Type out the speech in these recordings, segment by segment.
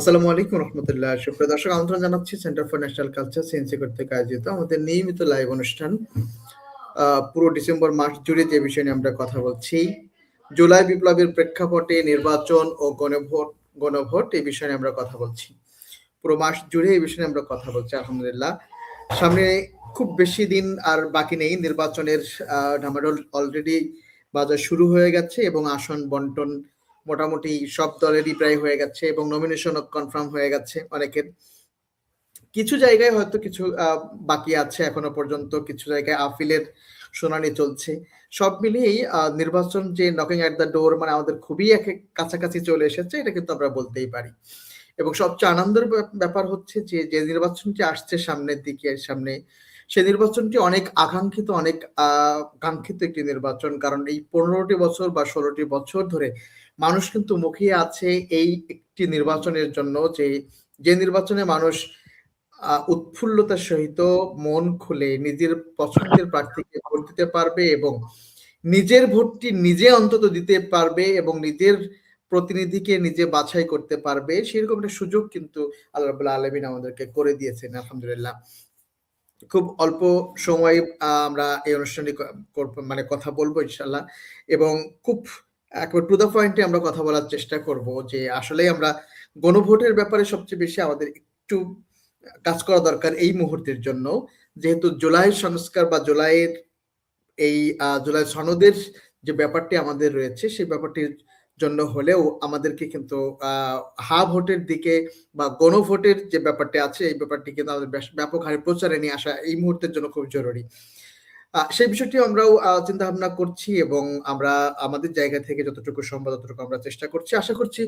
আসসালামু আলাইকুম রহমতুল্লাহ। সুপ্রিয় দর্শক আমন্ত্রণ জানাচ্ছি centre for national culture CNC কর্তৃক আয়োজিত আমাদের নিয়মিত লাইভ অনুষ্ঠান। পুরো ডিসেম্বর মাস জুড়ে যে বিষয় নিয়ে আমরা কথা বলছি জুলাই বিপ্লবের প্রেক্ষাপটে নির্বাচন ও গণভোট গণভোট এই বিষয়ে আমরা কথা বলছি। পুরো মাস জুড়ে এই বিষয়ে আমরা কথা বলছি আলহামদুলিল্লাহ। সামনে খুব বেশি দিন আর বাকি নেই নির্বাচনের আহ, অলরেডি বাজার শুরু হয়ে গেছে এবং আসন বন্টন মোটামুটি সব দলেরই প্রায় হয়ে গেছে এবং নমিনেশন কনফার্ম হয়ে গেছে অনেকের। কিছু জায়গায় হয়তো কিছু বাকি আছে এখনও পর্যন্ত, কিছু জায়গায় আপিলের শুনানি চলছে। সব মিলিয়েই নির্বাচন যে নকিং অ্যাট দ্য ডোর মানে আমাদের খুবই এক কাছাকাছি চলে এসেছে, এটা কিন্তু আমরা বলতেই পারি। এবং সবচেয়ে আনন্দের ব্যাপ- ব্যাপার হচ্ছে যে যে নির্বাচনটি আসছে সামনের দিকে, সামনে সে নির্বাচনটি অনেক আকাঙ্ক্ষিত, অনেক কাঙ্ক্ষিত একটি নির্বাচন। কারণ এই পনেরোটি বছর বা ষোলোটি বছর ধরে মানুষ কিন্তু মুখিয়ে আছে এই একটি নির্বাচনের জন্য যে যে নির্বাচনে মানুষ উৎফুল্লতার সহিত মন খুলে নিজের পছন্দের প্রার্থীকে ভোট দিতে পারবে এবং নিজের ভোটটি নিজে অন্তত দিতে পারবে এবং নিজের প্রতিনিধিকে নিজে বাছাই করতে পারবে। সেরকম একটা সুযোগ কিন্তু আল্লাহ আলমিন আমাদেরকে করে দিয়েছেন, আলহামদুলিল্লাহ। খুব অল্প সময় আমরা এই অনুষ্ঠানটি মানে কথা বলব ইনশাল্লাহ এবং খুব একবার টু দ্য পয়েন্টে আমরা কথা বলার চেষ্টা করব যে আসলে আমরা গণভোটের ব্যাপারে সবচেয়ে বেশি আমাদের একটু কাজ করা দরকার এই মুহূর্তের জন্য। যেহেতু জুলাই সংস্কার বা জুলাইয়ের এই জুলাই সনদের যে ব্যাপারটি আমাদের রয়েছে, সেই ব্যাপারটির জন্য হলেও আমাদেরকে কিন্তু হা ভোটের দিকে বা গণভোটের যে ব্যাপারটি আছে, এই ব্যাপারটি কিন্তু আমাদের ব্যাপক হারে প্রচারে নিয়ে আসা এই মুহূর্তের জন্য খুব জরুরি। সেই বিষয়টি আমরাও চিন্তা ভাবনা করছি এবং আমরা, আমাদের জায়গা থেকে যতটুকু সম্ভব ততটুকু আমরা চেষ্টা করছি। আশা করছি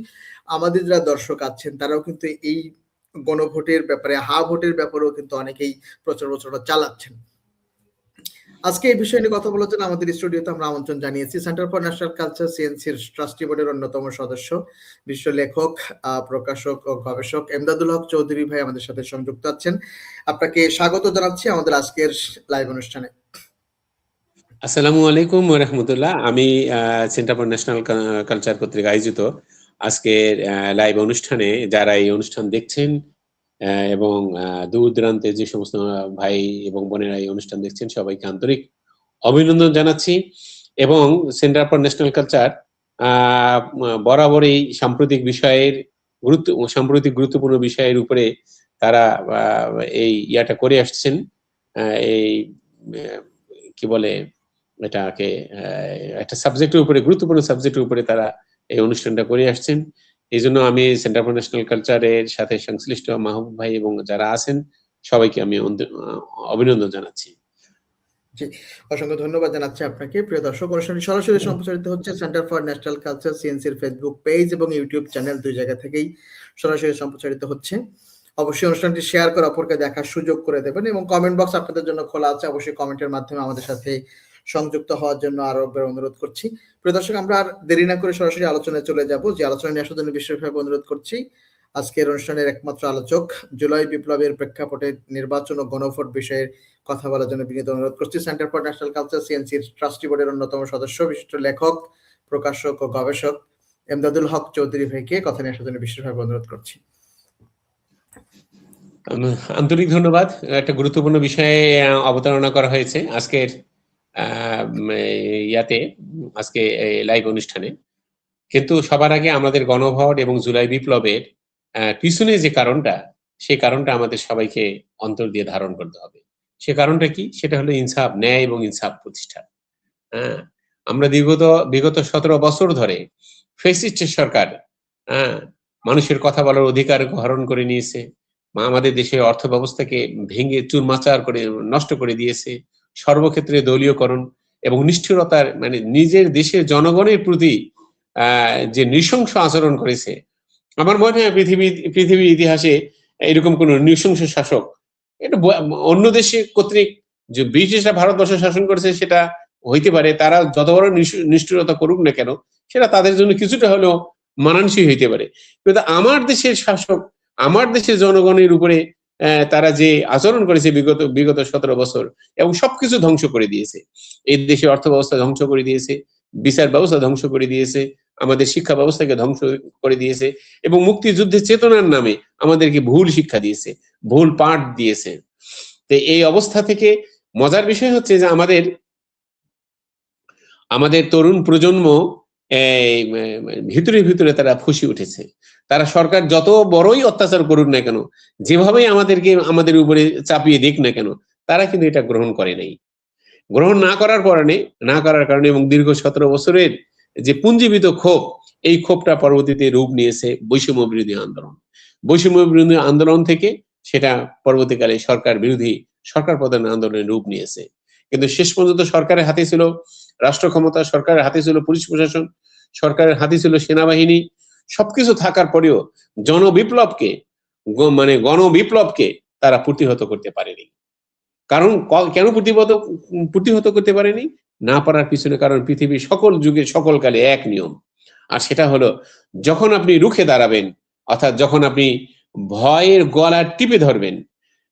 আমাদের যারা দর্শক আছেন, তারাও কিন্তু এই গণভোটের ব্যাপারে, হা ভোটের ব্যাপারেও কিন্তু অনেকেই প্রচার প্রচারণা চালাচ্ছেন। আজকে এই বিষয় নিয়ে কথা বলার জন্য আমাদের স্টুডিওতে আমরা আমন্ত্রণ জানিয়েছি। সেন্টার ফর ন্যাশনাল কালচার সিএনসির ট্রাস্টি বোর্ডের অন্যতম সদস্য, বিশ্ব লেখক প্রকাশক ও গবেষক এমদাদুল হক চৌধুরী ভাই আমাদের সাথে সংযুক্ত আছেন। আপনাকে স্বাগত জানাচ্ছি আমাদের আজকের লাইভ অনুষ্ঠানে। আসসালামু আলাইকুম রহমতুল্লাহ। আমি সেন্টার ফর ন্যাশনাল কালচার কর্তৃক আয়োজিত আজকের লাইভ অনুষ্ঠানে যারা এই অনুষ্ঠান দেখছেন এবং দূর দূরান্তে যে সমস্ত ভাই এবং বোনেরা এই অনুষ্ঠান দেখছেন, সবাইকে আন্তরিক অভিনন্দন জানাচ্ছি। এবং সেন্টার ফর ন্যাশনাল কালচার বরাবরই সাম্প্রতিক বিষয়ের গুরুত্ব, সাম্প্রতিক গুরুত্বপূর্ণ বিষয়ের উপরে তারা এই ইয়াটা করে আসছেন। এই কি বলে এটাকে একটা সাবজেক্টের উপরে, গুরুত্বপূর্ণ সাবজেক্টের উপরে তারা এই অনুষ্ঠানটা করে আসছেন। এই জন্য আমি সেন্টার ফর ন্যাশনাল কালচারের সাথে সংশ্লিষ্ট মাহবুব ভাই এবং যারা আছেন, সবাইকে আমি অভিনন্দন জানাচ্ছি। অসংখ্য ধন্যবাদ জানাচ্ছি আপনাকে। প্রিয় দর্শক, অনুষ্ঠানটি সরাসরি সম্প্রচারিত হচ্ছে সেন্টার ফর ন্যাশনাল কালচার সিএনসির ফেসবুক পেজ এবং ইউটিউব চ্যানেল দুই জায়গা থেকেই সরাসরি সম্প্রচারিত হচ্ছে। অবশ্যই অনুষ্ঠানটি শেয়ার করে অপরকে দেখার সুযোগ করে দেবেন এবং কমেন্ট বক্স আপনাদের জন্য খোলা আছে। অবশ্যই কমেন্টের মাধ্যমে আমাদের সাথে সংযুক্ত হওয়ার জন্য আরও অনুরোধ করছি। প্রিয় দর্শক, আমরা আর দেরি না করে সরাসরি আলোচনায় চলে যাব। যে আলোচনা নিয়ে আসার জন্য বিশেষভাবে অনুরোধ করছি, আজকের অনুষ্ঠানের একমাত্র আলোচক জুলাই বিপ্লবের প্রেক্ষাপটে নির্বাচন ও গণভোট বিষয়ে কথা বলার জন্য বিনীত অনুরোধ করছি। সেন্টার ফর ন্যাশনাল কালচার সিএনসির ট্রাস্টি বোর্ডের অন্যতম সদস্য, বিশিষ্ট লেখক, প্রকাশক ও গবেষক এমদাদুল হক চৌধুরী ভাইকে কথা নিয়ে আসার জন্য বিশেষভাবে অনুরোধ করছি। আন্তরিক ধন্যবাদ। একটা গুরুত্বপূর্ণ বিষয়ে অবতারণা করা হয়েছে। আজকের ইয়াতে, আজকে লাইভ অনুষ্ঠানে। কিন্তু সবার আগে আমাদের গণভোট এবং জুলাই বিপ্লবের পিছনে যে কারণটা সেই কারণটা আমাদের সবাইকে অন্তর দিয়ে ধারণ করতে হবে। সে কারণটা কি? সেটা হলো ইনসাফ, ন্যায় এবং ইনসাফ প্রতিষ্ঠা। হ্যাঁ আমরা বিগত বিগত সতেরো বছর ধরে ফেসিস্টের সরকার হ্যাঁ মানুষের কথা বলার অধিকার হরণ করে নিয়েছে। আমাদের দেশের অর্থ ব্যবস্থাকে ভেঙে চুরমাচার করে, নষ্ট করে দিয়েছে। সর্বক্ষেত্রে দলীয়করণ এবং নিষ্ঠুরতার মানে নিজের দেশের জনগণের প্রতি যে নৃশংস আচরণ করেছে। আমার মনে হয় পৃথিবী, পৃথিবীর ইতিহাসে এরকম কোন নৃশংস শাসক, এটা অন্য দেশে কর্তৃক যে ব্রিটিশরা ভারতবর্ষ শাসন করেছে সেটা হইতে পারে, তারা যত বড় নিষ্ঠুরতা করুক না কেন, সেটা তাদের জন্য কিছুটা হলেও মানানসই হইতে পারে। কিন্তু আমার দেশের শাসক, আমার দেশের জনগণের উপরে তারা যে আচরণ করেছে বিগত বিগত সতেরো বছর এবং সবকিছু ধ্বংস করে দিয়েছে। এই দেশের অর্থ ব্যবস্থা ধ্বংস করে দিয়েছে, বিচার ব্যবস্থা ধ্বংস করে দিয়েছে, আমাদের শিক্ষা ব্যবস্থাকে ধ্বংস করে দিয়েছে এবং মুক্তিযুদ্ধের চেতনার নামে আমাদেরকে ভুল শিক্ষা দিয়েছে, ভুল পাঠ দিয়েছে। তো এই অবস্থা থেকে মজার বিষয় হচ্ছে যে আমাদের আমাদের তরুণ প্রজন্ম ভিতরে ভিতরে তারা ফুসি উঠেছে। তারা সরকার যত বড়ই অত্যাচার করুক না কেন, যেভাবেই আমাদেরকে, আমাদের উপরে চাপিয়ে দিক না কেন, তারা কিন্তু এটা গ্রহণ করে নাই। গ্রহণ না করার কারণে, না করার কারণে এবং দীর্ঘ সতেরো বছরের যে পুঞ্জীবিত ক্ষোভ, এই ক্ষোভটা পরবর্তীতে রূপ নিয়েছে বৈষম্য বিরোধী আন্দোলন। বৈষম্য বিরোধী আন্দোলন থেকে সেটা পরবর্তীকালে সরকার বিরোধী সরকার প্রধান আন্দোলনের রূপ নিয়েছে। কিন্তু শেষ পর্যন্ত সরকারের হাতে ছিল রাষ্ট্র ক্ষমতা সরকারের হাতে ছিল পুলিশ প্রশাসন, সরকারের হাতে ছিল সেনাবাহিনী, সবকিছু থাকার পরেও জনবিপ্লবকে মানে গণবিপ্লবকে তারা প্রতিহত করতে পারেনি। কারণ কেন প্রতিহত প্রতিহত করতে পারেনি? না পারার পিছনে কারণ পৃথিবীর সকল যুগে সকল কালে এক নিয়ম। আর সেটা হলো, যখন আপনি রুখে দাঁড়াবেন, অর্থাৎ যখন আপনি ভয়ের গলা টিপে ধরবেন,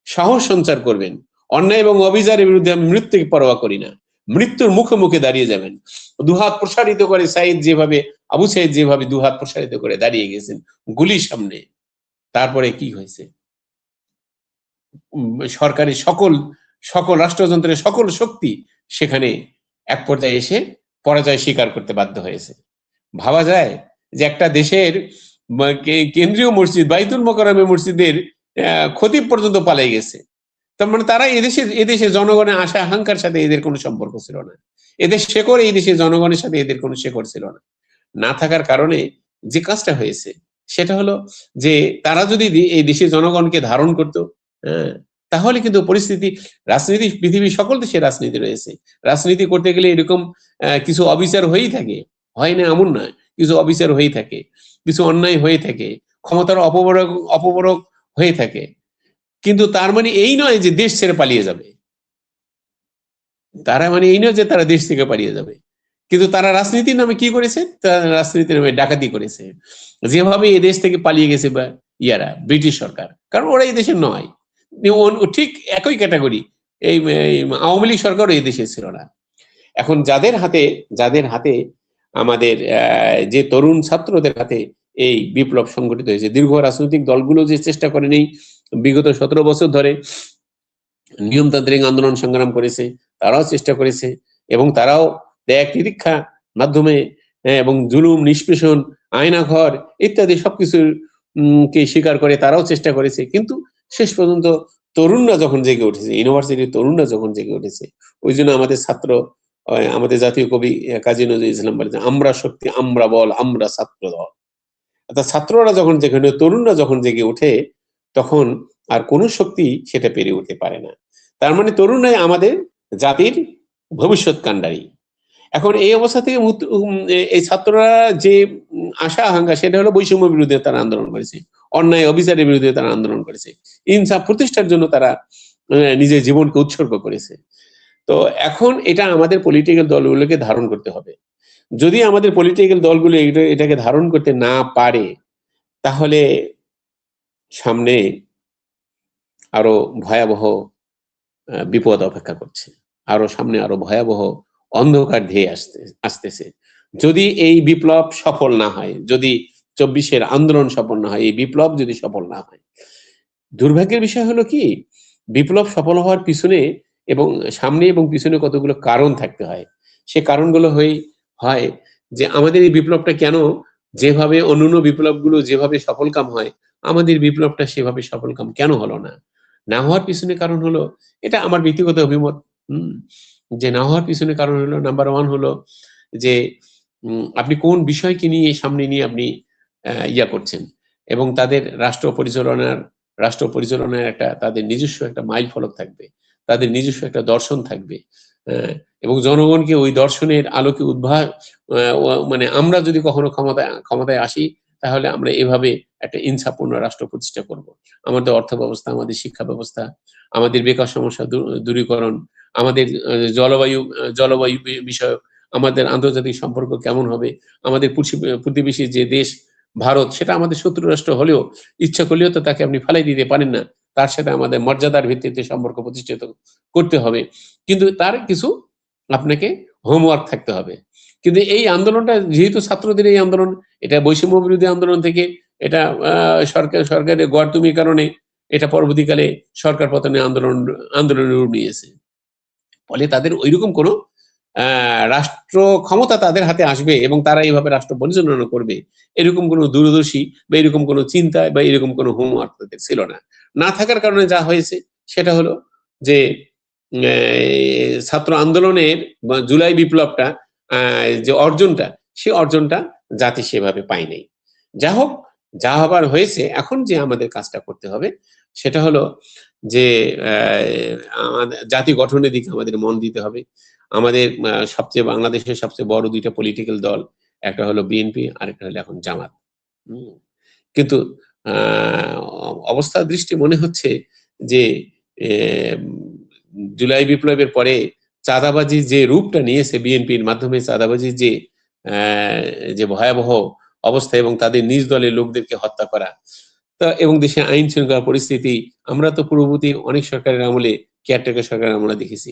সাহস সঞ্চার করবেন, অন্যায় এবং অবিচারের বিরুদ্ধে আমি মৃত্যুকে পরোয়া করি না। মৃত্যুর মুখে মুখে দাঁড়িয়ে যাবেন। দুহাত প্রসারিত করে সাইদ যেভাবে, আবু সাইদ যেভাবে দুহাত প্রসারিত করে দাঁড়িয়ে গেছেন গুলির সামনে, তারপরে কি হয়েছে? সরকারি সকল সকল রাষ্ট্রযন্ত্রের সকল শক্তি সেখানে এক পর্যায়ে এসে পরাজয় স্বীকার করতে বাধ্য হয়েছে। ভাবা যায় যে একটা দেশের কেন্দ্রীয় মসজিদ, বাইতুল মোকারমে মসজিদের খতিব পর্যন্ত পালাই গেছে। তার মানে তারা এদেশে এদেশে জনগণের আশা, আকাঙ্ক্ষার সাথে এদের কোনো সম্পর্ক ছিল না। এদের শেকড় এই দেশের জনগণের সাথে এদের কোনো শেকড় ছিল না। না থাকার কারণে যে কাজটা হয়েছে, সেটা হলো যে তারা যদি এই দেশের জনগণকে ধারণ করতো হ্যাঁ তাহলে কিন্তু পরিস্থিতি, রাজনীতি, পৃথিবীর সকল দেশে রাজনীতি রয়েছে। রাজনীতি করতে গেলে এরকম কিছু অবিচার হয়েই থাকে। হয় না এমন নয় কিছু অবিচার হয়েই থাকে, কিছু অন্যায় হয়ে থাকে, ক্ষমতার অপবরক অপবরক হয়ে থাকে। কিন্তু তার মানে এই নয় যে দেশ ছেড়ে পালিয়ে যাবে। তারা মানে এই নয় যে তারা দেশ থেকে পালিয়ে যাবে। কিন্তু তারা রাজনীতির নামে কি করেছে? তারা রাজনীতির নামে ডাকাতি করেছে। যেভাবে এই দেশ থেকে পালিয়ে গেছে বা ইয়ারা, ব্রিটিশ সরকার। কারণ ওরা এই দেশের নয়। ঠিক একই ক্যাটাগরি। এই আওয়ামী লীগ সরকারও এই দেশে ছিল না। এখন যাদের হাতে যাদের হাতে আমাদের যে তরুণ ছাত্রদের হাতে এই বিপ্লব সংগঠিত হয়েছে। দীর্ঘ রাজনৈতিক দলগুলো যে চেষ্টা করেনি বিগত সতেরো বছর ধরে নিয়মতান্ত্রিক আন্দোলন সংগ্রাম করেছে তারাও চেষ্টা করেছে এবং তারাও ত্যাগ তিরীক্ষা মাধ্যমে হ্যাঁ, এবং জুলুম নিষ্পেষণ আয়নাঘর ইত্যাদি সবকিছুর কে স্বীকার করে তারাও চেষ্টা করেছে। কিন্তু শেষ পর্যন্ত তরুণরা যখন জেগে উঠেছে ইউনিভার্সিটির তরুণরা যখন জেগে উঠেছে ওই জন্য আমাদের ছাত্র আমাদের জাতীয় কবি কাজী নজরুল ইসলাম বলে যে, আমরা শক্তি আমরা বল আমরা ছাত্র দল অর্থাৎ ছাত্ররা যখন যেখানে তরুণরা যখন জেগে ওঠে, তখন আর কোনো শক্তি সেটা পেরে উঠতে পারে না। তার মানে তরুণরাই আমাদের জাতির ভবিষ্যৎ কাণ্ডারী। এখন এই অবস্থা থেকে এই ছাত্ররা যে আশা, আকাঙ্ক্ষা, সেটা হলো বৈষম্য বিরুদ্ধে তারা আন্দোলন করেছে, অন্যায়, অবিচারের বিরুদ্ধে তারা আন্দোলন করেছে ইনসাফ প্রতিষ্ঠার জন্য তারা নিজের জীবনকে উৎসর্গ করেছে। তো এখন এটা আমাদের পলিটিক্যাল দলগুলোকে ধারণ করতে হবে। যদি আমাদের পলিটিক্যাল দলগুলো এটা- এটাকে ধারণ করতে না পারে, তাহলে সামনে আরও ভয়াবহ বিপদ অপেক্ষা করছে। আরও সামনে আরও ভয়াবহ অন্ধকার ধেয়ে আসতে, আসতেছে। যদি এই বিপ্লব সফল না হয়, যদি চব্বিশের আন্দোলন সফল না হয়, এই বিপ্লব যদি সফল না হয়, দুর্ভাগ্যের বিষয় হলো কি? বিপ্লব সফল হওয়ার পিছনে এবং সামনে এবং পিছনে কতগুলো কারণ থাকতে হয়। সে কারণগুলো হয়ে হয় যে আমাদের এই বিপ্লবটা কেন যেভাবে অন্যান্য বিপ্লবগুলো যেভাবে সফলকাম হয়, আমাদের বিপ্লবটা সেভাবে সফলকাম কেন হলো না? না হওয়ার পিছনে কারণ হলো, এটা আমার ব্যক্তিগত অভিমত, হম, যে না হওয়ার পিছনে কারণ হলো নাম্বার ওয়ান হলো যে আপনি কোন বিষয়কে নিয়ে সামনে নিয়ে আপনি ইয়া করছেন এবং তাদের রাষ্ট্র পরিচালনার রাষ্ট্র পরিচালনার একটা তাদের নিজস্ব একটা মাইল ফলক থাকবে, তাদের নিজস্ব একটা দর্শন থাকবে। এবং জনগণকে ওই দর্শনের আলোকে উদ্ভাস আহ, মানে আমরা যদি কখনো ক্ষমতায় ক্ষমতায় আসি তাহলে আমরা এভাবে একটা ইনসাপূর্ণ রাষ্ট্র প্রতিষ্ঠা করব। আমাদের অর্থ ব্যবস্থা আমাদের শিক্ষা ব্যবস্থা আমাদের বেকার সমস্যা দূর- দূরীকরণ আমাদের জলবায়ু জলবায়ু বিষয়ক আমাদের আন্তর্জাতিক সম্পর্ক কেমন হবে আমাদের প্রতিবে- প্রতিবেশী যে দেশ ভারত সেটা আমাদের শত্রু রাষ্ট্র হলেও ইচ্ছা করলেও তো তাকে আপনি ফেলাই দিতে পারেন না। তার সাথে আমাদের মর্যাদার ভিত্তিতে সম্পর্ক প্রতিষ্ঠিত করতে হবে। কিন্তু তার কিছু আপনাকে হোমওয়ার্ক থাকতে হবে। কিন্তু এই আন্দোলনটা যেহেতু ছাত্রদের এই আন্দোলন, এটা বৈষম্য বিরোধী আন্দোলন থেকে এটা সরকার, সরকারের গড়তুমির কারণে এটা পরবর্তীকালে সরকার পতনের আন্দোলন আন্দোলনের রূপ নিয়েছে। ফলে তাদের ওইরকম কোনো রাষ্ট্র ক্ষমতা তাদের হাতে আসবে এবং তারা এইভাবে রাষ্ট্র পরিচালনা করবে, এরকম কোনো দূরদর্শী বা এরকম কোনো চিন্তা বা এরকম কোনো হোমওয়ার্ক তাদের ছিল না। না থাকার কারণে যা হয়েছে, সেটা হলো যে ছাত্র আন্দোলনের জুলাই বিপ্লবটা যে অর্জনটা, সে অর্জনটা জাতি সেভাবে পায় নাই যা হোক, যা হবার হয়েছে, এখন যে আমাদের কাজটা করতে হবে, সেটা হলো যে আমাদের জাতি গঠনের দিকে আমাদের মন দিতে হবে। আমাদের সবচেয়ে বাংলাদেশের সবচেয়ে বড় দুইটা পলিটিক্যাল দল, একটা হলো বিএনপি আরেকটা হলো এখন জামাত। কিন্তু আহ, অবস্থার দৃষ্টি মনে হচ্ছে যে জুলাই বিপ্লবের পরে চাঁদাবাজি যে রূপটা নিয়েছে বিএনপির মাধ্যমে চাঁদাবাজি যে যে ভয়াবহ অবস্থা এবং তাদের নিজ দলের লোকদেরকে হত্যা করা তা এবং দেশে আইন শৃঙ্খলা পরিস্থিতি আমরা তো পূর্ববর্তী অনেক সরকারের আমলে কেয়ারটেকার সরকার আমরা দেখেছি।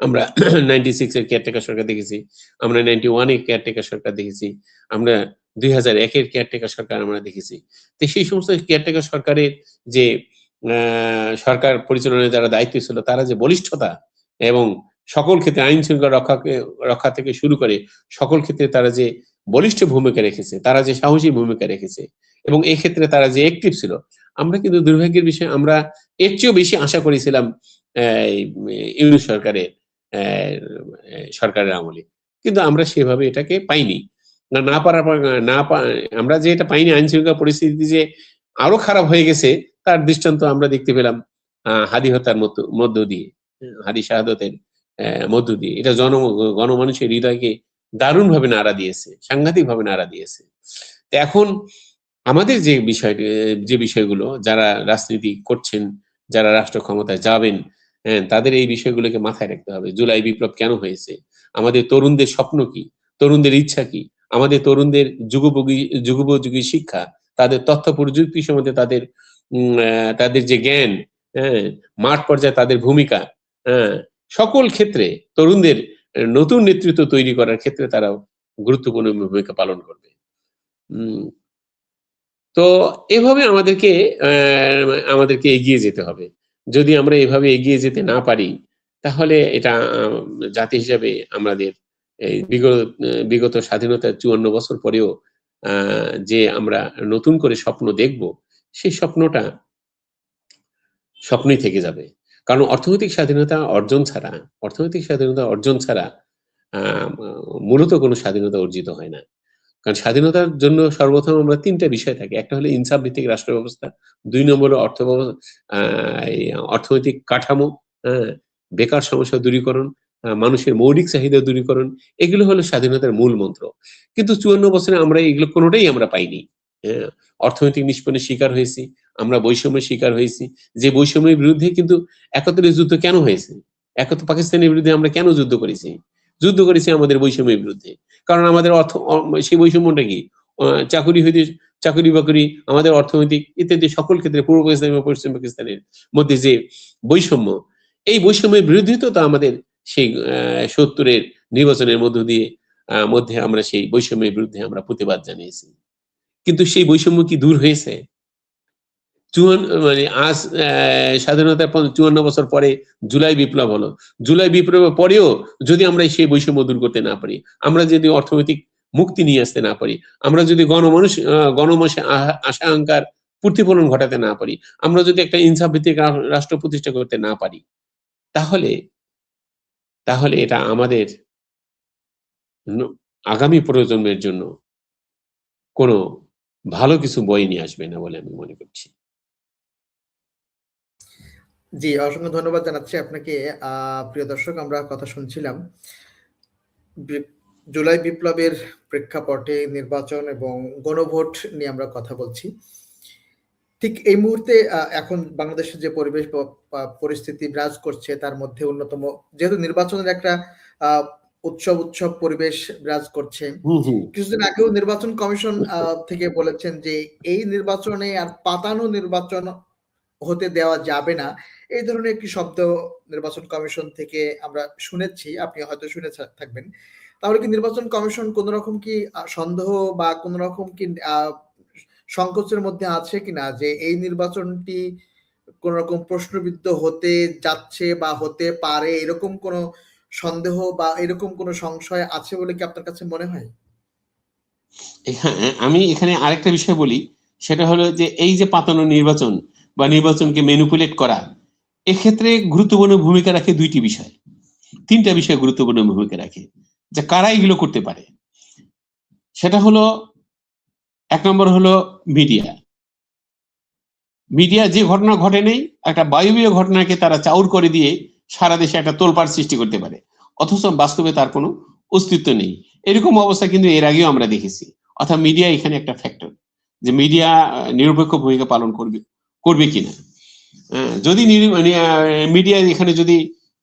আমরা নাইনটি সিক্স এর কেয়ারটেকার সরকার দেখেছি, আমরা নাইনটি ওয়ানের কেয়ারটেকার সরকার দেখেছি, আমরা দুই হাজার একের কেয়ারটেকার সরকার আমরা দেখেছি। তো সেই সমস্ত কেয়ারটেকার সরকারের যে সরকার পরিচালনায় যারা দায়িত্ব ছিল, তারা যে বলিষ্ঠতা এবং সকল ক্ষেত্রে আইন শৃঙ্খলা রক্ষাকে, রক্ষা থেকে শুরু করে সকল ক্ষেত্রে তারা যে বলিষ্ঠ ভূমিকা রেখেছে, তারা যে সাহসী ভূমিকা রেখেছে এবং ক্ষেত্রে তারা যে অ্যাক্টিভ ছিল, আমরা কিন্তু দুর্ভাগ্যের বিষয়ে আমরা এর চেয়েও বেশি আশা করেছিলাম ইউনিট সরকারের। সরকারের আমলে। কিন্তু আমরা সেভাবে এটাকে পাইনি। না না পারার না আমরা যে এটা পাইনি আইন শৃঙ্খলা পরিস্থিতি যে আরও খারাপ হয়ে গেছে, তার দৃষ্টান্ত আমরা দেখতে পেলাম হাদি হত্যার মধ্য দিয়ে, হাদি শাহাদতের মধ্য দিয়ে। এটা জন, গণমানুষের হৃদয়কে দারুণ ভাবে নাড়া দিয়েছে সাংঘাতিক ভাবে নাড়া দিয়েছে। এখন আমাদের যে বিষয় যে বিষয়গুলো, যারা রাজনীতি করছেন, যারা রাষ্ট্র ক্ষমতায় যাবেন হ্যাঁ তাদের এই বিষয়গুলোকে মাথায় রাখতে হবে। জুলাই বিপ্লব কেন হয়েছে? আমাদের তরুণদের স্বপ্ন কি? তরুণদের ইচ্ছা কি? আমাদের তরুণদের যুগোপযোগী যুগোপযোগী শিক্ষা, তাদের তথ্য প্রযুক্তি সম্বন্ধে তাদের তাদের যে জ্ঞান হ্যাঁ মাঠ পর্যায়ে তাদের ভূমিকা হ্যাঁ সকল ক্ষেত্রে তরুণদের নতুন নেতৃত্ব তৈরি করার ক্ষেত্রে তারাও গুরুত্বপূর্ণ ভূমিকা পালন করবে। তো এভাবে আমাদেরকে আমাদেরকে এগিয়ে যেতে হবে। যদি আমরা এভাবে এগিয়ে যেতে না পারি, তাহলে এটা জাতি হিসাবে আমাদের বিগত বিগত স্বাধীনতার চুয়ান্ন বছর পরেও যে আমরা নতুন করে স্বপ্ন দেখব, সেই স্বপ্নটা স্বপ্নই থেকে যাবে। কারণ অর্থনৈতিক স্বাধীনতা অর্জন ছাড়া, অর্থনৈতিক স্বাধীনতা অর্জন ছাড়া মূলত কোনো স্বাধীনতা অর্জিত হয় না। কারণ স্বাধীনতার জন্য সর্বপ্রথম আমরা তিনটা বিষয় থাকে। একটা হলো ইনসাফ ভিত্তিক রাষ্ট্র ব্যবস্থা দুই নম্বর অর্থ অর্থনৈতিক কাঠামো হ্যাঁ, বেকার সমস্যা দূরীকরণ মানুষের মৌলিক চাহিদা দূরীকরণ এগুলো হলো স্বাধীনতার মূল মন্ত্র। কিন্তু চুয়ান্ন বছরে আমরা এগুলো কোনোটাই আমরা পাইনি হ্যাঁ, অর্থনৈতিক নিষ্পন্নের শিকার হয়েছি আমরা বৈষম্যের শিকার হয়েছি। যে বৈষম্যের বিরুদ্ধে কিন্তু একত্রের যুদ্ধ কেন হয়েছে? একত্র পাকিস্তানের বিরুদ্ধে আমরা কেন যুদ্ধ করেছি? যুদ্ধ করেছি আমাদের বৈষম্যের বিরুদ্ধে। কারণ আমাদের অর্থ, সেই বৈষম্যটা কি? চাকুরি হইতে, চাকরি বাকরি, আমাদের অর্থনৈতিক ইত্যাদি সকল ক্ষেত্রে পূর্ব পাকিস্তান এবং পশ্চিম পাকিস্তানের মধ্যে যে বৈষম্য, এই বৈষম্যের বিরুদ্ধে তো আমাদের সেই সত্তরের নির্বাচনের মধ্য দিয়ে মধ্যে আমরা সেই বৈষম্যের বিরুদ্ধে আমরা প্রতিবাদ জানিয়েছি। কিন্তু সেই বৈষম্য কি দূর হয়েছে? চুয়ান্ন মানে আজ স্বাধীনতার চুয়ান্ন বছর পরে জুলাই বিপ্লব হলো। জুলাই বিপ্লবের পরেও যদি আমরা সেই বৈষম্য দূর করতে না পারি, আমরা যদি অর্থনৈতিক মুক্তি নিয়ে আসতে না পারি, আমরা যদি গণমানুষ, আহা- আশা, আকাঙ্ক্ষার প্রতিফলন ঘটাতে না পারি, আমরা যদি একটা ইনসাফ ভিত্তিক রাষ্ট্র প্রতিষ্ঠা করতে না পারি, তাহলে তাহলে এটা আমাদের আগামী প্রজন্মের জন্য কোনো ভালো কিছু বই নিয়ে আসবে না বলে আমি মনে করছি। জি অসংখ্য ধন্যবাদ জানাচ্ছি আপনাকে। আহ, প্রিয় দর্শক আমরা কথা শুনছিলাম জুলাই বিপ্লবের প্রেক্ষাপটে নির্বাচন এবং গণভোট নিয়ে আমরা কথা বলছি। ঠিক এই মুহূর্তে এখন বাংলাদেশের যে পরিবেশ পরিস্থিতি বিরাজ করছে তার মধ্যে অন্যতম যেহেতু নির্বাচনের একটা আহ, উৎসব উৎসব পরিবেশ বিরাজ করছে। কিছুদিন আগেও নির্বাচন কমিশন আহ, থেকে বলেছেন যে এই নির্বাচনে আর পাতানো নির্বাচন হতে দেওয়া যাবে না। এই ধরনের একটি শব্দ নির্বাচন কমিশন থেকে আমরা শুনেছি, আপনি হয়তো শুনে থাকবেন। তাহলে কি নির্বাচন কমিশন কোন রকম কি সন্দেহ বা কোন রকম কি সংকোচের মধ্যে আছে কিনা যে এই নির্বাচনটি কোন রকম প্রশ্নবিদ্ধ হতে যাচ্ছে বা হতে পারে? এরকম কোন সন্দেহ বা এরকম কোন সংশয় আছে বলে কি আপনার কাছে মনে হয়? হ্যাঁ আমি এখানে আরেকটা বিষয় বলি। সেটা হলো যে এই যে পাতানো নির্বাচন বা নির্বাচনকে ম্যানিপুলেট করা এক্ষেত্রে গুরুত্বপূর্ণ ভূমিকা রাখে দুইটি বিষয়। তিনটা বিষয় গুরুত্বপূর্ণ ভূমিকা রাখে যে কারা এগুলো করতে পারে। সেটা হলো, এক নম্বর হলো মিডিয়া। মিডিয়া যে ঘটনা ঘটে নেই, একটা বায়বীয় ঘটনাকে তারা চাউর করে দিয়ে সারা দেশে একটা তোলপাড় সৃষ্টি করতে পারে। অথচ বাস্তবে তার কোনো অস্তিত্ব নেই। এরকম অবস্থা কিন্তু এর আগেও আমরা দেখেছি। অর্থাৎ মিডিয়া এখানে একটা ফ্যাক্টর যে মিডিয়া নিরপেক্ষ ভূমিকা পালন করবে করবে কিনা। যদি মিডিয়া এখানে যদি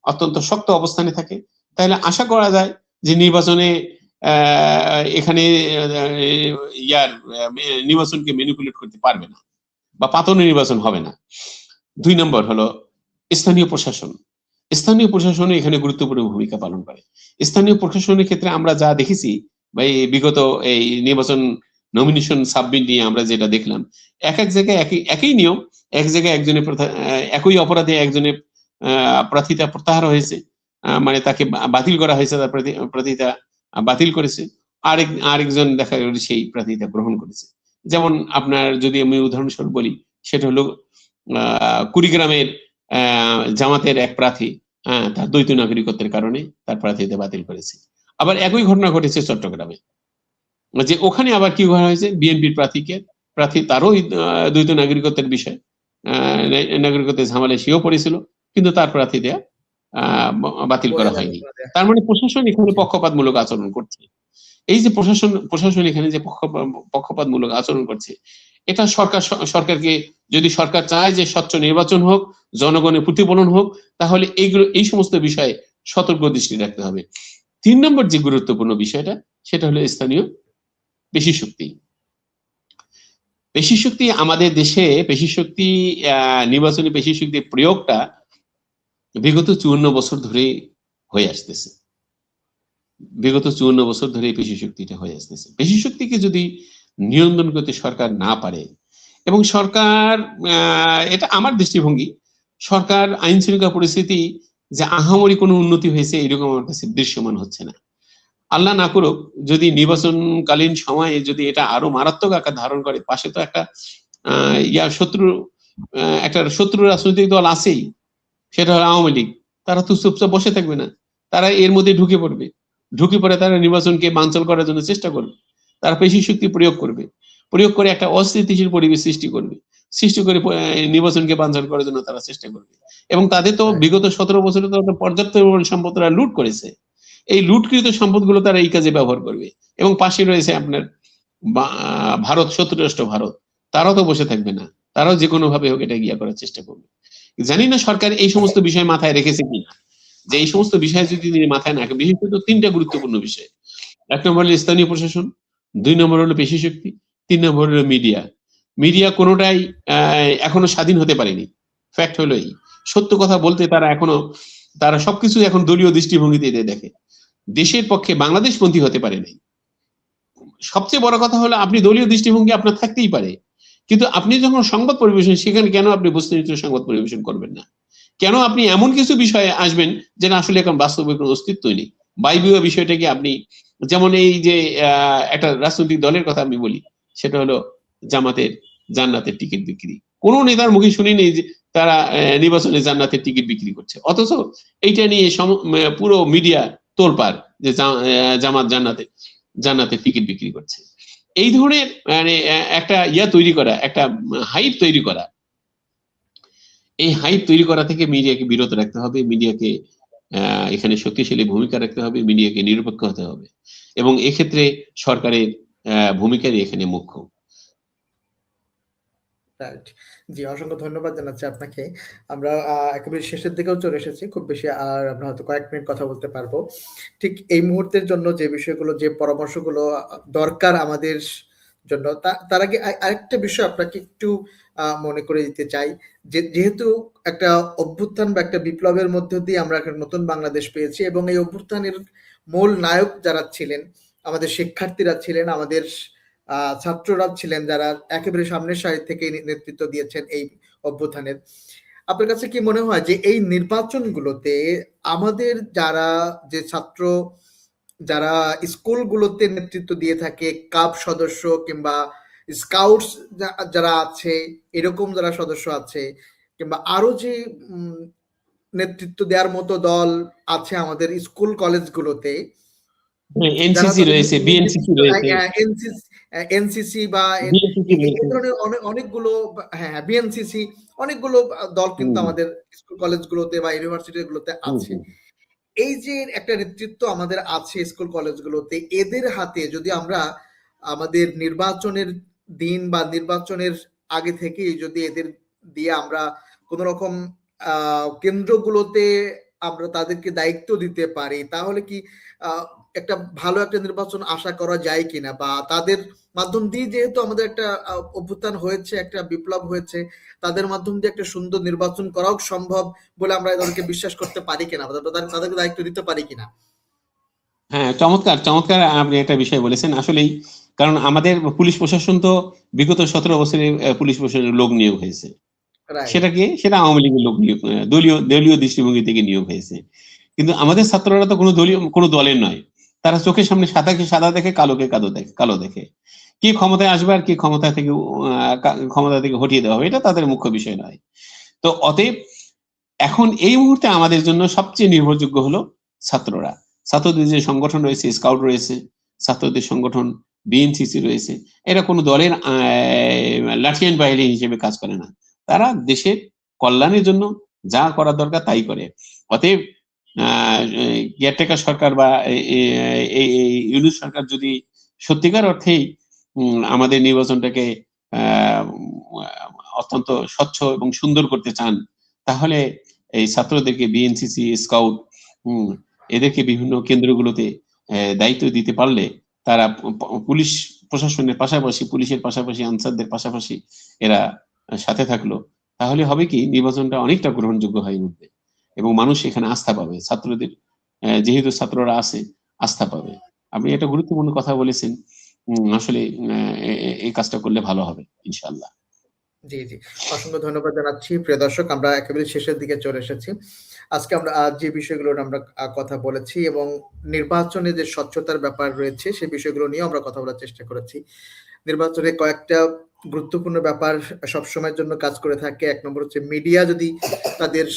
অত্যন্ত শক্ত অবস্থানে থাকে, তাহলে আশা করা যায় যে নির্বাচনে এখানে ইয়ার নির্বাচনকে ম্যানিপুলেট করতে পারবে না বা পাতন নির্বাচন হবে না। দুই নম্বর হলো স্থানীয় প্রশাসন। স্থানীয় প্রশাসনও এখানে গুরুত্বপূর্ণ ভূমিকা পালন করে। স্থানীয় প্রশাসনের ক্ষেত্রে আমরা যা দেখেছি, বা এই বিগত এই নির্বাচন নমিনেশন সাবমিট নিয়ে আমরা যেটা দেখলাম, এক এক জায়গায় একই একই নিয়ম, এক জায়গায় একজনের একই অপরাধে একজনের প্রার্থিতা প্রত্যাহার হয়েছে মানে তাকে বাতিল করা হয়েছে তার প্রার্থী- প্রার্থিতা বাতিল করেছে। আরেক, আরেকজন দেখা গেল সেই প্রার্থিতা গ্রহণ করেছে। যেমন আপনার যদি আমি উদাহরণস্বরূপ বলি, সেটা হলো কুড়িগ্রামের জামাতের এক প্রার্থী তার দ্বৈত নাগরিকত্বের কারণে তার প্রার্থিতা বাতিল করেছে। আবার একই ঘটনা ঘটেছে চট্টগ্রামে। যে ওখানে আবার কি করা হয়েছে বিএনপির প্রার্থীকে, প্রার্থী তারও দ্বৈত নাগরিকত্বের বিষয় নাগরিকত্বের ঝামেলায় সেও পড়েছিল, কিন্তু তার প্রার্থী দেয়া বাতিল করা হয়নি। তার মানে প্রশাসন এখানে পক্ষপাতমূলক আচরণ করছে। এই যে প্রশাসন প্রশাসন এখানে যে পক্ষ- পক্ষপাতমূলক আচরণ করছে, এটা সরকার, সরকারকে যদি সরকার চায় যে স্বচ্ছ নির্বাচন হোক, জনগণের প্রতিফলন হোক, তাহলে এইগুলো, এই সমস্ত বিষয়ে সতর্ক দৃষ্টি রাখতে হবে। তিন নম্বর যে গুরুত্বপূর্ণ বিষয়টা, সেটা হলো স্থানীয় পেশি শক্তি। পেশি শক্তি আমাদের দেশে, পেশি শক্তি নির্বাচনী পেশি শক্তির প্রয়োগটা বিগত চুয়ান্ন বছর ধরে হয়ে আসতেছে। বিগত চুয়ান্ন বছর ধরে পেশি শক্তিটা হয়ে আসতেছে। পেশি শক্তিকে যদি নিয়ন্ত্রণ করতে সরকার না পারে এবং সরকার এটা আমার দৃষ্টিভঙ্গি, সরকার আইন শৃঙ্খলা পরিস্থিতি যে আহামরি কোনো উন্নতি হয়েছে এরকম আমার কাছে দৃশ্যমান হচ্ছে না। আল্লাহ না করুক যদি নির্বাচনকালীন সময়ে যদি এটা আরও মারাত্মক আকার ধারণ করে পাশে তো একটা ইয়া শত্রু একটা শত্রু রাজনৈতিক দল আছেই সেটা হলো আওয়ামী লীগ। তারা তো চুপচাপ বসে থাকবে না। তারা এর মধ্যে ঢুকে পড়বে। ঢুকে পড়ে তারা নির্বাচনকে বাঞ্চল করার জন্য চেষ্টা করবে। তারা পেশি শক্তি প্রয়োগ করবে। প্রয়োগ করে একটা অস্থিতিশীল পরিবেশ সৃষ্টি করবে। সৃষ্টি করে নির্বাচনকে বাঞ্চল করার জন্য তারা চেষ্টা করবে। এবং তাদের তো বিগত সতেরো বছরে তো পর্যাপ্ত সম্পদ তারা লুট করেছে। এই লুটকৃত সম্পদগুলো তারা এই কাজে ব্যবহার করবে। এবং পাশে রয়েছে আপনার ভারত শত্রু রাষ্ট্র ভারত। তারাও তো বসে থাকবে না। তারাও যে কোনো ভাবে হোক এটা গিয়া করার চেষ্টা করবে। জানি না সরকার এই সমস্ত বিষয় মাথায় রেখেছে কিনা। যে এই সমস্ত বিষয় যদি মাথায় না রাখে বিশেষত তিনটা গুরুত্বপূর্ণ বিষয়। এক নম্বর হলো স্থানীয় প্রশাসন, দুই নম্বর হলো পেশি শক্তি, তিন নম্বর হলো মিডিয়া। মিডিয়া কোনোটাই এখনও স্বাধীন হতে পারেনি। ফ্যাক্ট হলো এই। সত্য কথা বলতে তারা এখনও, তারা সবকিছু এখন দলীয় দৃষ্টিভঙ্গিতে দেখে। দেশের পক্ষে বাংলাদেশপন্থী হতে পারে নাই। সবচেয়ে বড় কথা হলো, আপনি দলীয় দৃষ্টিভঙ্গি আপনার থাকতেই পারে। কিন্তু আপনি যখন সংবাদ পরিবেশন, সেখানে কেন আপনি বস্তুনিষ্ঠ সংবাদ পরিবেশন করবেন না? কেন আপনি এমন কিছু বিষয়ে আসবেন যেটা আসলে এখন বাস্তবে কোনো অস্তিত্বই নেই? বাইবীয় বিষয়টাকে আপনি, যেমন এই যে একটা রাজনৈতিক দলের কথা আমি বলি, সেটা হলো জামাতের জান্নাতের টিকিট বিক্রি। কোন নেতার মুখে শুনি নেই যে তারা নির্বাচনে জান্নাতের টিকিট বিক্রি করছে। অথচ এইটা নিয়ে পুরো মিডিয়া তোলপার যে জামাত জান্নাতে জান্নাতের টিকিট বিক্রি করছে। এই ধরনের মানে একটা ইয়া তৈরি করা একটা হাইপ তৈরি করা। এই হাইপ তৈরি করা থেকে মিডিয়াকে বিরত রাখতে হবে মিডিয়াকে এখানে শক্তিশালী ভূমিকা রাখতে হবে মিডিয়াকে নিরপেক্ষ হতে হবে। এবং এক্ষেত্রে সরকারের আহ, ভূমিকারই এখানে মুখ্য। রাইট জি, অসংখ্য ধন্যবাদ জানাচ্ছি আপনাকে। আমরা একেবারে শেষের দিকেও চলে এসেছি, খুব বেশি আর আমরা হয়তো কয়েক মিনিট কথা বলতে পারব। ঠিক এই মুহূর্তের জন্য যে বিষয়গুলো, যে পরামর্শগুলো দরকার আমাদের জন্য তার আগে আরেকটা বিষয় আপনাকে একটু মনে করে দিতে চাই। যে, যেহেতু একটা অভ্যুত্থান বা একটা বিপ্লবের মধ্য দিয়ে আমরা একটা নতুন বাংলাদেশ পেয়েছি এবং এই অভ্যুত্থানের মূল নায়ক যারা ছিলেন, আমাদের শিক্ষার্থীরা ছিলেন, আমাদের ছাত্ররা ছিলেন যারা একেবারে সামনের সারি থেকে নেতৃত্ব দিয়েছেন এই অভ্যুত্থানের। আপনার কাছে কি মনে হয় যে এই নির্বাচনগুলোতে আমাদের যারা যে ছাত্র যারা স্কুলগুলোতে নেতৃত্ব দিয়ে থাকে কাপ সদস্য কিংবা স্কাউটস যারা আছে এরকম যারা সদস্য আছে কিংবা আরও যে নেতৃত্ব দেওয়ার মতো দল আছে আমাদের স্কুল কলেজগুলোতে এনসিসি রয়েছে বিএনসিসি রয়েছে। এনসিসি বা অনেকগুলো হ্যাঁ বিএনসিসি অনেকগুলো দল কিন্তু আমাদের স্কুল কলেজগুলোতে বা ইউনিভার্সিটি গুলোতে আছে। এই যে একটা নেতৃত্ব আমাদের আছে স্কুল কলেজগুলোতে এদের হাতে যদি আমরা আমাদের নির্বাচনের দিন বা নির্বাচনের আগে থেকেই যদি এদের দিয়ে আমরা কোন রকম আহ, কেন্দ্রগুলোতে আমরা তাদেরকে দায়িত্ব দিতে পারি, তাহলে কি একটা ভালো একটা নির্বাচন আশা করা যায় কিনা? বা তাদের মাধ্যম দিয়ে যেহেতু আমাদের একটা অভ্যুত্থান হয়েছে, একটা বিপ্লব হয়েছে, তাদের মাধ্যম দিয়ে একটা সুন্দর নির্বাচন করাও সম্ভব বলে আমরা তাদেরকে বিশ্বাস করতে পারি কিনা? তাদের- তাদেরকে দায়িত্ব দিতে পারি কিনা? হ্যাঁ চমৎকার চমৎকার আপনি একটা বিষয় বলেছেন। আসলেই, কারণ আমাদের পুলিশ প্রশাসন তো বিগত সতেরো বছরে পুলিশ প্রশাসনের লোক নিয়োগ হয়েছে. সেটা কি সেটা আওয়ামী লীগের লোক নিয়োগ দলীয় দলীয় দৃষ্টিভঙ্গি থেকে নিয়োগ হয়েছে। কিন্তু আমাদের ছাত্ররা তো কোনো দলীয়, কোনো দলের নয়। তারা চোখের সামনে সাদাকে সাদা দেখে, কালোকে কালো দেখে কালো দেখে। কি ক্ষমতায় আসবে আর কি ক্ষমতা থেকে ক্ষমতা থেকে হটিয়ে দেওয়া হবে, এটা তাদের মুখ্য বিষয় নয়। তো অতএব, এখন এই মুহূর্তে আমাদের জন্য সবচেয়ে নির্ভরযোগ্য হলো ছাত্ররা। ছাত্রদের যে সংগঠন রয়েছে, স্কাউট রয়েছে, ছাত্রদের সংগঠন, বিএনসিসি রয়েছে, এরা কোনো দলের লাঠিয়ান বাহিনী হিসেবে কাজ করে না। তারা দেশের কল্যাণের জন্য যা করার দরকার তাই করে। অতএব কেয়ারটেকার সরকার বা ইউনুস সরকার যদি সত্যিকার অর্থেই আমাদের নির্বাচনটাকে অত্যন্ত স্বচ্ছ এবং সুন্দর করতে চান, তাহলে এই ছাত্রদেরকে বিএনসিসি স্কাউট এদেরকে বিভিন্ন কেন্দ্রগুলোতে দায়িত্ব দিতে পারলে তারা পুলিশ প্রশাসনের পাশাপাশি, পুলিশের পাশাপাশি, আনসারদের পাশাপাশি এরা সাথে থাকল, তাহলে হবে কি নির্বাচনটা অনেকটা গ্রহণযোগ্য হয়ে উঠবে। এবং মানুষ এখানে আস্থা পাবে, ছাত্রদের যেহেতু ছাত্ররা আছে, আস্থা পাবে। আপনি একটা গুরুত্বপূর্ণ কথা বলেছেন আসলে এই কাজটা করলে ভালো হবে ইনশাল্লাহ জি জি। অসংখ্য ধন্যবাদ জানাচ্ছি, প্রিয় দর্শক, আমরা একেবারে শেষের দিকে চলে এসেছি। আজকে আমরা যে বিষয়গুলো আমরা কথা বলেছি এবং নির্বাচনে যে স্বচ্ছতার ব্যাপার রয়েছে সেই বিষয়গুলো নিয়ে আমরা কথা বলার চেষ্টা করেছি। নির্বাচনে কয়েকটা গুরুত্বপূর্ণ ব্যাপার সবসময়ের জন্য কাজ করে থাকে। এক নম্বর হচ্ছে মিডিয়া যদি তাদের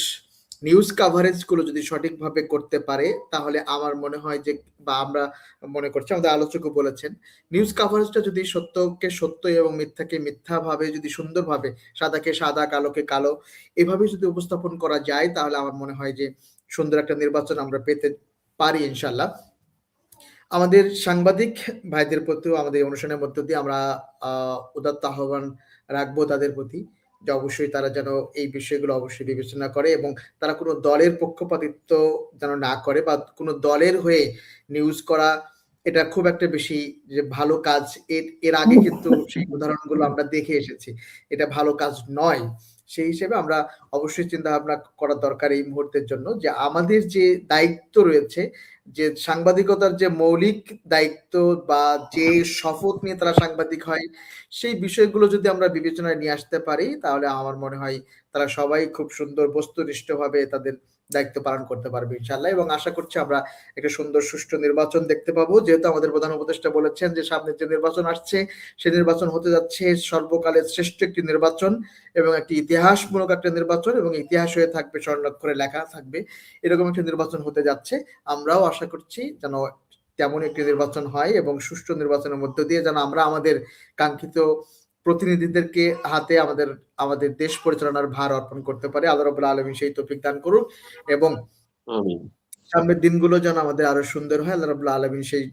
নিউজ কাভারেজগুলো যদি সঠিকভাবে করতে পারে, তাহলে আমার মনে হয় যে, বা আমরা মনে করছি, আমাদের আলোচকও বলেছেন নিউজ কাভারেজটা যদি সত্যকে সত্য এবং মিথ্যাকে মিথ্যা ভাবে যদি সুন্দরভাবে, সাদাকে সাদা, কালোকে কালো এভাবে যদি উপস্থাপন করা যায়, তাহলে আমার মনে হয় যে সুন্দর একটা নির্বাচন আমরা পেতে পারি ইনশাল্লাহ আমাদের সাংবাদিক ভাইদের প্রতিও আমাদের অনুষ্ঠানের মধ্য দিয়ে আমরা উদাত্ত আহ্বান রাখব তাদের প্রতি যে অবশ্যই তারা যেন এই বিষয়গুলো অবশ্যই বিবেচনা করে এবং তারা কোনো দলের পক্ষপাতিত্ব যেন না করে বা কোনো দলের হয়ে নিউজ করা এটা খুব একটা বেশি যে ভালো কাজ। এর এর আগে কিন্তু সেই উদাহরণগুলো আমরা দেখে এসেছি। এটা ভালো কাজ নয়। সেই হিসেবে আমরা অবশ্যই চিন্তা ভাবনা করা দরকার এই মুহূর্তের জন্য যে আমাদের যে দায়িত্ব রয়েছে, যে সাংবাদিকতার যে মৌলিক দায়িত্ব বা যে শপথ নিয়ে তারা সাংবাদিক হয়, সেই বিষয়গুলো যদি আমরা বিবেচনায় নিয়ে আসতে পারি, তাহলে আমার মনে হয় তারা সবাই খুব সুন্দর বস্তুনিষ্ঠভাবে তাদের দায়িত্ব পালন করতে পারবে ইনশাল্লাহ এবং আশা করছি আমরা একটা সুন্দর সুষ্ঠু নির্বাচন দেখতে পাবো। যেহেতু আমাদের প্রধান উপদেষ্টা বলেছেন যে সামনে যে নির্বাচন আসছে সেই নির্বাচন হতে যাচ্ছে সর্বকালের শ্রেষ্ঠ একটি নির্বাচন এবং একটি ইতিহাসমূলক একটা নির্বাচন এবং ইতিহাস হয়ে থাকবে, স্বর্ণাক্ষরে লেখা থাকবে। এরকম একটি নির্বাচন হতে যাচ্ছে। আমরাও আশা করছি যেন তেমন একটি নির্বাচন হয় এবং সুষ্ঠু নির্বাচনের মধ্য দিয়ে যেন আমরা আমাদের কাঙ্ক্ষিত প্রতিনিধিদেরকে হাতে আমাদের আমাদের দেশ পরিচালনার ভার অর্পণ করতে পারে। আল্লাহ রবুল্লা আলমী সেই তৌফিক দান করুক এবং সামনের দিনগুলো যেন আমাদের আরও সুন্দর হয়। আল্লাহ রাবুল্লাহ আলমিন সেই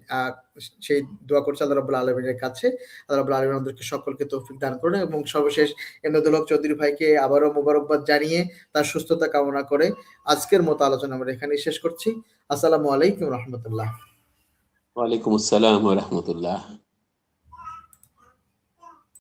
সেই দোয়া করছে আল্লাহ রাবুল্লাহ আলমিনের কাছে। আল্লাহ রাবুল্লাহ আলমিন আমাদেরকে সকলকে তৌফিক দান করুন এবং সর্বশেষ এমদাদুল হক চৌধুরী ভাইকে আবারও মোবারকবাদ জানিয়ে তার সুস্থতা কামনা করে আজকের মতো আলোচনা আমরা এখানেই শেষ করছি। আসসালামু আলাইকুম রহমতুল্লাহ। ওয়ালাইকুম আসসালাম রহমতুল্লাহ।